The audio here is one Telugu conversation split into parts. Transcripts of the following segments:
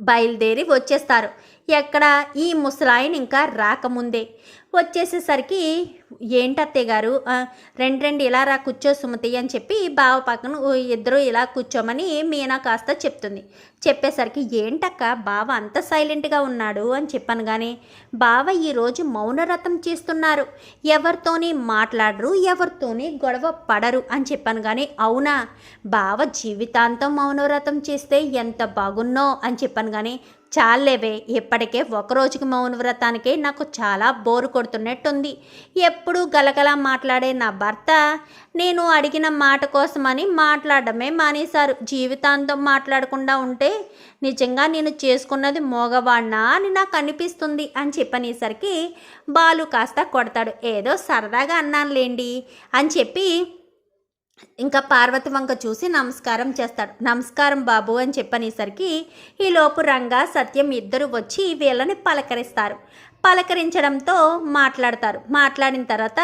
బయలుదేరి వచ్చేస్తారు. ఎక్కడ ఈ ముసలాయన ఇంకా రాకముందే. వచ్చేసేసరికి ఏంటత్తయ్య గారు? రెండు రెండు ఇలా రా కూర్చో సుమతి అని చెప్పి బావ పక్కన ఇద్దరు ఇలా కూర్చోమని మీనా కాస్త చెప్తుంది. చెప్పేసరికి ఏంటక్క బావ అంత సైలెంట్గా ఉన్నాడు అని చెప్పాను కానీ బావ ఈరోజు మౌనరథం చేస్తున్నారు. ఎవరితోని మాట్లాడరు ఎవరితోని గొడవ పడరు అని చెప్పాను కానీ అవునా? బావ జీవితాంతం మౌనవ్రతం చేస్తే ఎంత బాగున్నో అని చెప్పాను కానీ చాలేవే ఇప్పటికే ఒక రోజుకి మౌన వ్రతానికే నాకు చాలా బోరు కొడుతున్నట్టుంది. ఎప్పుడూ గలగలా మాట్లాడే నా భర్త నేను అడిగిన మాట కోసమని మాట్లాడడమే మానేశారు. జీవితాంతం మాట్లాడకుండా ఉంటే నిజంగా నేను చేసుకున్నది మోగవాణ్ణా అని నాకు అనిపిస్తుంది అని చెప్పనేసరికి బాలు కాస్త కొడతాడు. ఏదో సరదాగా అన్నానులేండి అని చెప్పి ఇంకా పార్వతి వంక చూసి నమస్కారం చేస్తాడు. నమస్కారం బాబు అని చెప్పనేసరికి ఈలోపు రంగా సత్యం ఇద్దరు వచ్చి వీళ్ళని పలకరిస్తారు. పలకరించడంతో మాట్లాడతారు. మాట్లాడిన తర్వాత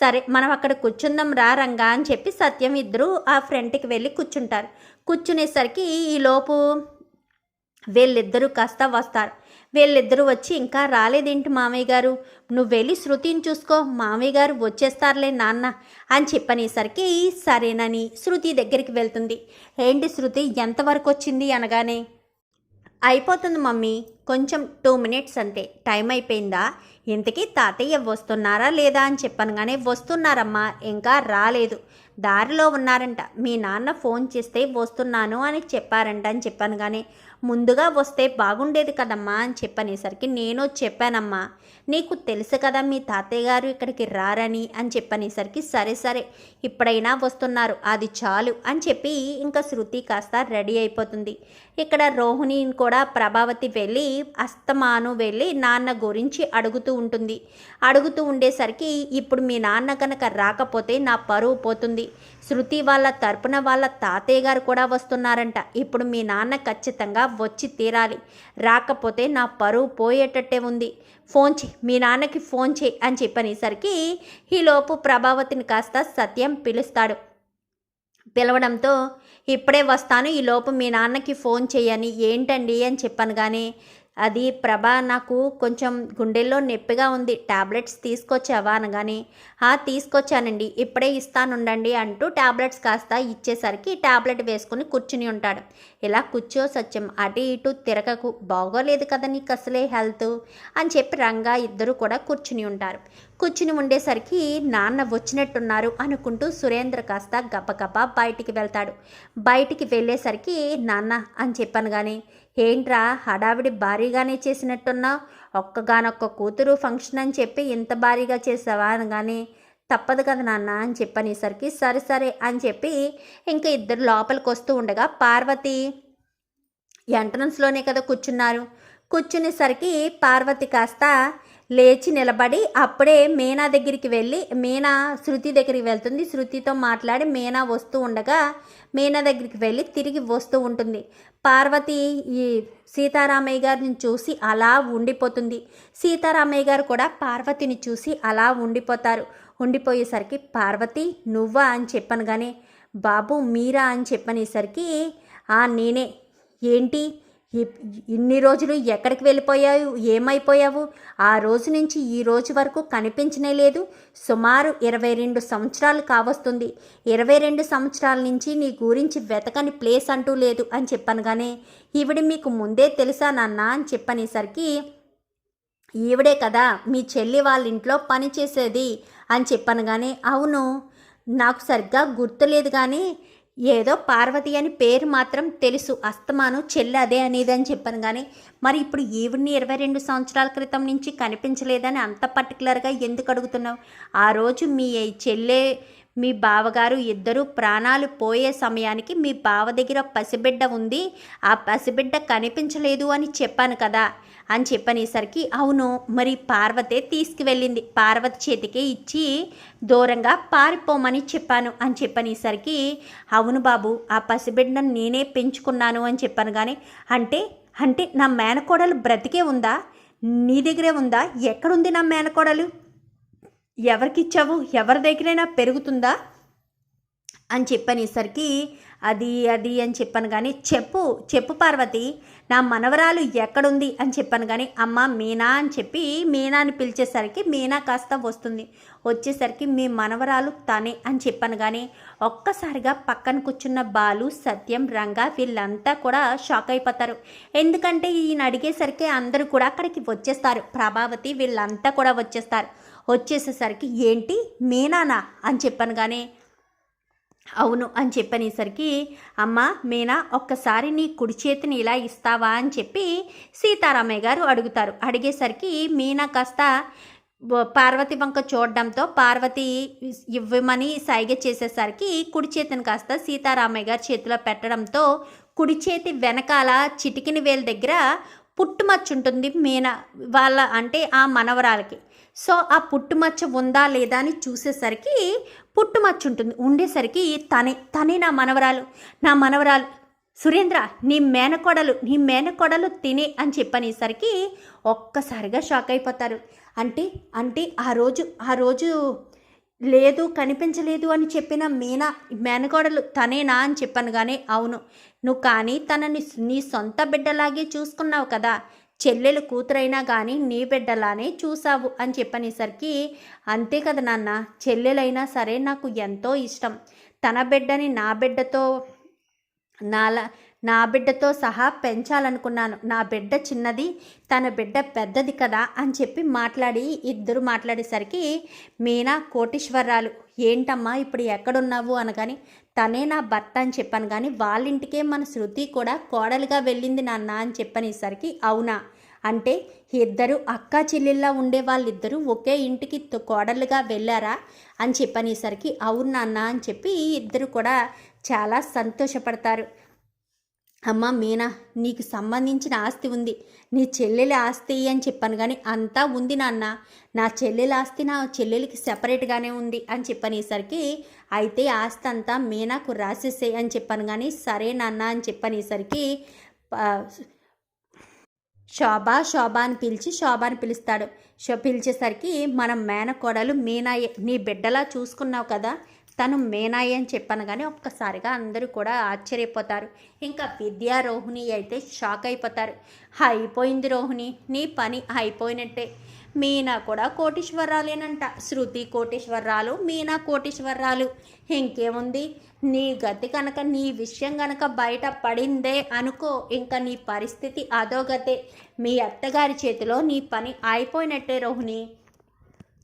సరే మనం అక్కడ కూర్చుందాం రా రంగా అని చెప్పి సత్యం ఇద్దరు ఆ ఫ్రంట్కి వెళ్ళి కూర్చుంటారు. కూర్చునేసరికి ఈలోపు వీళ్ళిద్దరూ కాస్త వస్తారు. వీళ్ళిద్దరూ వచ్చి ఇంకా రాలేదేంటి మామయ్య గారు? నువ్వు వెళ్ళి శృతిని చూసుకో మామయ్య గారు వచ్చేస్తారులే నాన్న అని చెప్పనేసరికి సరేనని శృతి దగ్గరికి వెళ్తుంది. ఏంటి శృతి ఎంతవరకు వచ్చింది? అనగానే అయిపోతుంది మమ్మీ కొంచెం టూ మినిట్స్ అంతే. టైం అయిపోయిందా? ఇంతకీ తాతయ్య వస్తున్నారా లేదా అని చెప్పాను కానీ వస్తున్నారమ్మా ఇంకా రాలేదు. దారిలో ఉన్నారంట. మీ నాన్న ఫోన్ చేస్తే వస్తున్నాను అని చెప్పారంట అని చెప్పాను కానీ ముందుగా వస్తే బాగుండేది కదమ్మా అని చెప్పనేసరికి నేను చెప్పానమ్మా. నీకు తెలుసు కదా మీ తాతయ్య గారు ఇక్కడికి రారని అని చెప్పనేసరికి సరే సరే ఇప్పుడైనా వస్తున్నారు అది చాలు అని చెప్పి ఇంకా శృతి కాస్త రెడీ అయిపోతుంది. ఇక్కడ రోహిణి కూడా ప్రభావతి వెళ్ళి అస్తమాను వెళ్ళి నాన్న గురించి అడుగుతూ ఉంటుంది. అడుగుతూ ఉండేసరికి ఇప్పుడు మీ నాన్న కనుక రాకపోతే నా పరువు పోతుంది. శృతి వాళ్ళ తరపున వాళ్ళ తాతయ్య గారు కూడా వస్తున్నారంట. ఇప్పుడు మీ నాన్న ఖచ్చితంగా వచ్చి తీరాలి. రాకపోతే నా పరువు పోయేటట్టే ఉంది. ఫోన్ చేయి మీ నాన్నకి ఫోన్ చేయి అని చెప్పనేసరికి ఈలోపు ప్రభావతిని కాస్త సత్యం పిలుస్తాడు. పిలవడంతో ఇప్పుడే వస్తాను. ఈ లోపు మీ నాన్నకి ఫోన్ చేయని ఏంటండి? అని చెప్పాను కానీ అది ప్రభా నాకు కొంచెం గుండెల్లో నొప్పిగా ఉంది. టాబ్లెట్స్ తీసుకొచ్చావా అనగానే "ఆ, తీసుకొచ్చానండి. ఇప్పుడే ఇస్తానుండండి అంటూ టాబ్లెట్స్ కాస్త ఇచ్చేసరికి టాబ్లెట్ వేసుకుని కూర్చుని ఉంటాడు. ఇలా కూర్చో సత్యం. అటు ఇటు తిరగకు. బాగోలేదు కదా నీకు అసలే హెల్త్ అని చెప్పి రంగా ఇద్దరు కూడా కూర్చుని ఉంటారు. కూర్చుని ఉండేసరికి నాన్న వచ్చినట్టున్నారు అనుకుంటూ సురేంద్ర కాస్త గబగబా బయటికి వెళ్తాడు. బయటికి వెళ్ళేసరికి నాన్న అని చెప్పాను కానీ ఏంట్రా హడావిడి భారీగానే చేసినట్టున్నావు? ఒక్కగానొక్క కూతురు ఫంక్షన్ అని చెప్పి ఇంత భారీగా చేసావా అనగానే తప్పదు కదా నాన్న అని చెప్పనేసరికి సరే సరే అని చెప్పి ఇంకా ఇద్దరు లోపలికి వస్తూ ఉండగా పార్వతి ఎంట్రన్స్లోనే కదా కూర్చున్నారు. కూర్చునేసరికి పార్వతి కాస్త లేచి నిలబడి అప్పుడే మీనా దగ్గరికి వెళ్ళి మీనా శృతి దగ్గరికి వెళ్తుంది. శృతితో మాట్లాడి మీనా వస్తూ ఉండగా మీనా దగ్గరికి వెళ్ళి తిరిగి వస్తూ ఉంటుంది. పార్వతి ఈ సీతారామయ్య గారిని చూసి అలా ఉండిపోతుంది. సీతారామయ్య గారు కూడా పార్వతిని చూసి అలా ఉండిపోతారు. ఉండిపోయేసరికి పార్వతి నువ్వా అని చెప్పాను కానీ బాబు మీరా అని చెప్పనేసరికి ఆ నేనే. ఏంటి? ఇన్ని రోజులు ఎక్కడికి వెళ్ళిపోయావు? ఏమైపోయావు? ఆ రోజు నుంచి ఈ రోజు వరకు కనిపించనే లేదు. సుమారు ఇరవై రెండు సంవత్సరాలు కావస్తుంది. ఇరవై రెండు సంవత్సరాల నుంచి నీ గురించి వెతకని ప్లేస్ అంటూ లేదు అని చెప్పాను కానీ ఈవిడ మీకు ముందే తెలుసా నాన్న? అని చెప్పనేసరికి ఈవిడే కదా మీ చెల్లి వాళ్ళ ఇంట్లో పని చేసేది అని చెప్పాను కానీ అవును నాకు సరిగ్గా గుర్తులేదు కానీ ఏదో పార్వతి అని పేరు మాత్రం తెలుసు అస్తమాను చెల్లి అదే అనేది అని చెప్పాను కానీ మరి ఇప్పుడు ఈవిడ్ని ఇరవై రెండు సంవత్సరాల క్రితం నుంచి కనిపించలేదని అంత పర్టికులర్గా ఎందుకు అడుగుతున్నావు? ఆ రోజు మీ చెల్లె మీ బావగారు ఇద్దరు ప్రాణాలు పోయే సమయానికి మీ బావ దగ్గర పసిబిడ్డ ఉంది ఆ పసిబిడ్డ కనిపించలేదు అని చెప్పాను కదా. అని చెప్పనేసరికి అవును మరి పార్వతే తీసుకువెళ్ళింది. పార్వతి చేతికి ఇచ్చి దూరంగా పారిపోమని చెప్పాను అని చెప్పనేసరికి అవును బాబు ఆ పసిబిడ్డను నేనే పెంచుకున్నాను అని చెప్పాను కానీ అంటే అంటే నా మేనకోడలు బ్రతికే ఉందా? నీ దగ్గరే ఉందా? ఎక్కడుంది నా మేనకోడలు? ఎవరికిచ్చావు? ఎవరి దగ్గరైనా పెరుగుతుందా? అని చెప్పనేసరికి అది అది అని చెప్పాను కానీ చెప్పు చెప్పు పార్వతి నా మనవరాలు ఎక్కడుంది అని చెప్పాను కానీ అమ్మ మీనా అని చెప్పి మీనాని పిలిచేసరికి మీనా కాస్త వస్తుంది. వచ్చేసరికి మీ మనవరాలు తనే అని చెప్పాను కానీ ఒక్కసారిగా పక్కన కూర్చున్న బాలు సత్యం రంగా వీళ్ళంతా కూడా షాక్ అయిపోతారు. ఎందుకంటే ఈయన అడిగేసరికి అందరూ కూడా అక్కడికి వచ్చేస్తారు. ప్రభావతి వీళ్ళంతా కూడా వచ్చేస్తారు. వచ్చేసేసరికి ఏంటి? మీనానా? అని చెప్పాను కానీ అవును అని చెప్పనేసరికి అమ్మ మీనా ఒక్కసారి నీ కుడి చేతిని ఇలా ఇస్తావా? అని చెప్పి సీతారామయ్య గారు అడుగుతారు. అడిగేసరికి మీనా కాస్త పార్వతి వంక చూడడంతో పార్వతి ఇవ్వమని సైగ చేసేసరికి కుడి చేతిని కాస్త సీతారామయ్య గారి చేతిలో పెట్టడంతో కుడి చేతి వెనకాల చిటికిన వేలు దగ్గర పుట్టుమచ్చుంటుంది మీనా వాళ్ళ అంటే ఆ మనవరాలకి. సో ఆ పుట్టుమచ్చ ఉందా లేదా అని చూసేసరికి పుట్టుమచ్చ ఉంటుంది. ఉండేసరికి తనే తనే నా మనవరాలు నా మనవరాలు సురేంద్ర నీ మేనకోడలు నీ మేనకోడలు తినే అని చెప్పనేసరికి ఒక్కసారిగా షాక్ అయిపోతారు. అంటే అంటే ఆ రోజు ఆ రోజు లేదు కనిపించలేదు అని చెప్పిన మీనా మేనకోడలు తనేనా అని చెప్పాను కానీ అవును. నువ్వు కానీ తనని నీ సొంత బిడ్డలాగే చూసుకున్నావు కదా చెల్లెలు కూతురైనా కానీ నీ బిడ్డలానే చూసావు అని చెప్పనేసరికి అంతే కదా నాన్న చెల్లెలైనా సరే నాకు ఎంతో ఇష్టం. తన బిడ్డని నా బిడ్డతో నాలా నా బిడ్డతో సహా పెంచాలనుకున్నాను. నా బిడ్డ చిన్నది తన బిడ్డ పెద్దది కదా అని చెప్పి మాట్లాడి ఇద్దరు మాట్లాడేసరికి మీనా కోటీశ్వరరాలు ఏంటమ్మా ఇప్పుడు ఎక్కడున్నావు? అనగాని తనే నా భర్త అని చెప్పాను కానీ వాళ్ళింటికే మన శృతి కూడా కోడలుగా వెళ్ళింది నాన్న అని చెప్పనేసరికి అవునా? అంటే ఇద్దరు అక్క చెల్లెల్లా ఉండే వాళ్ళిద్దరూ ఒకే ఇంటికి కోడలుగా వెళ్ళారా? అని చెప్పనేసరికి అవును నాన్న అని చెప్పి ఇద్దరు కూడా చాలా సంతోషపడతారు. అమ్మ మీనా నీకు సంబంధించిన ఆస్తి ఉంది. నీ చెల్లెలి ఆస్తి అని చెప్పాను కానీ అంతా ఉంది నాన్న. నా చెల్లెల ఆస్తి నా చెల్లెలికి సెపరేట్గానే ఉంది అని చెప్పనేసరికి అయితే ఆస్తి అంతా మీనాకు రాసేసే అని చెప్పాను కానీ సరే నాన్న అని చెప్పనేసరికి శోభ శోభ అని పిలిచి శోభ అని పిలుస్తాడు. శో పిలిచేసరికి మనం మేనకోడలు మీనాయే నీ బిడ్డలా చూసుకున్నావు కదా తను మేనాయి అని చెప్పాను కానీ ఒక్కసారిగా అందరూ కూడా ఆశ్చర్యపోతారు. ఇంకా విద్యా రోహిణి అయితే షాక్ అయిపోతారు. అయిపోయింది రోహిణి నీ పని అయిపోయినట్టే. మీనా కూడా కోటీశ్వరాలేనంట. శృతి కోటీశ్వరరాలు మీనా కోటీశ్వరరాలు. ఇంకేముంది? నీ గతి కనుక నీ విషయం కనుక బయట పడిందే అనుకో. ఇంకా నీ పరిస్థితి అదోగతే మీ అత్తగారి చేతిలో నీ పని అయిపోయినట్టే రోహిణి.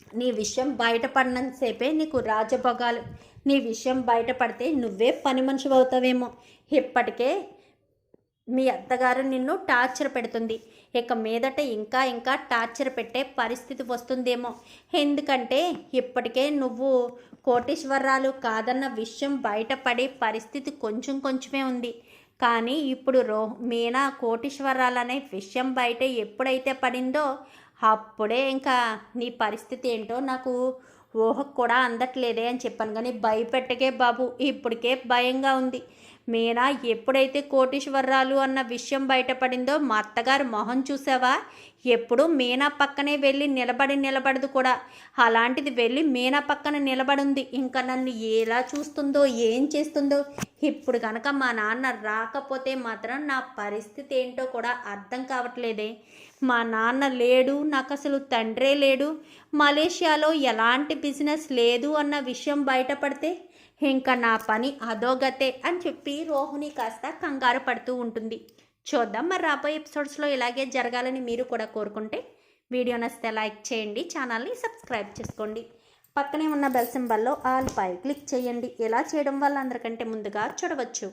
నీ విషయం బయటపడినంతసేపే నీకు రాజభోగాలు నీ విషయం బయటపడితే నువ్వే పని మనిషి అవుతావేమో. ఇప్పటికే మీ అత్తగారు నిన్ను టార్చర్ పెడుతుంది. ఇక మీదట ఇంకా ఇంకా టార్చర్ పెట్టే పరిస్థితి వస్తుందేమో. ఎందుకంటే ఇప్పటికే నువ్వు కోటేశ్వరరాలు కాదన్న విషయం బయటపడే పరిస్థితి కొంచెం కొంచెమే ఉంది. కానీ ఇప్పుడు రో మీనా కోటీశ్వరరాలు అనే విషయం బయట ఎప్పుడైతే పడిందో అప్పుడే ఇంకా నీ పరిస్థితి ఏంటో నాకు ఊహకు కూడా అందట్లేదే అని చెప్పాను. కానీ భయపెట్టకే బాబు ఇప్పటికే భయంగా ఉంది. మీనా ఎప్పుడైతే కోటీశ్వరరాలు అన్న విషయం బయటపడిందో మా అత్తగారు మొహం చూసావా? ఎప్పుడు మీనా పక్కనే వెళ్ళి నిలబడి నిలబడదు కూడా. అలాంటిది వెళ్ళి మీనా పక్కన నిలబడింది. ఇంకా నన్ను ఎలా చూస్తుందో ఏం చేస్తుందో ఇప్పుడు కనుక మా నాన్న రాకపోతే మాత్రం నా పరిస్థితి ఏంటో కూడా అర్థం కావట్లేదే. మా నాన్న లేడు నాకు అసలు తండ్రే లేడు. మలేషియాలో ఎలాంటి బిజినెస్ లేదు అన్న విషయం బయటపడితే ఇంకా నా పని అధోగతే అని చెప్పి రోహిణి కాస్త కంగారు పడుతూ ఉంటుంది. చూద్దాం మరి రాబోయే ఎపిసోడ్స్లో ఇలాగే జరగాలని మీరు కూడా కోరుకుంటే వీడియో నచ్చితే లైక్ చేయండి ఛానల్ని సబ్స్క్రైబ్ చేసుకోండి. పక్కనే ఉన్న బెల్ సింబల్లో ఆల్ పై క్లిక్ చేయండి. ఇలా చేయడం వల్ల అందరికంటే ముందుగా చూడవచ్చు.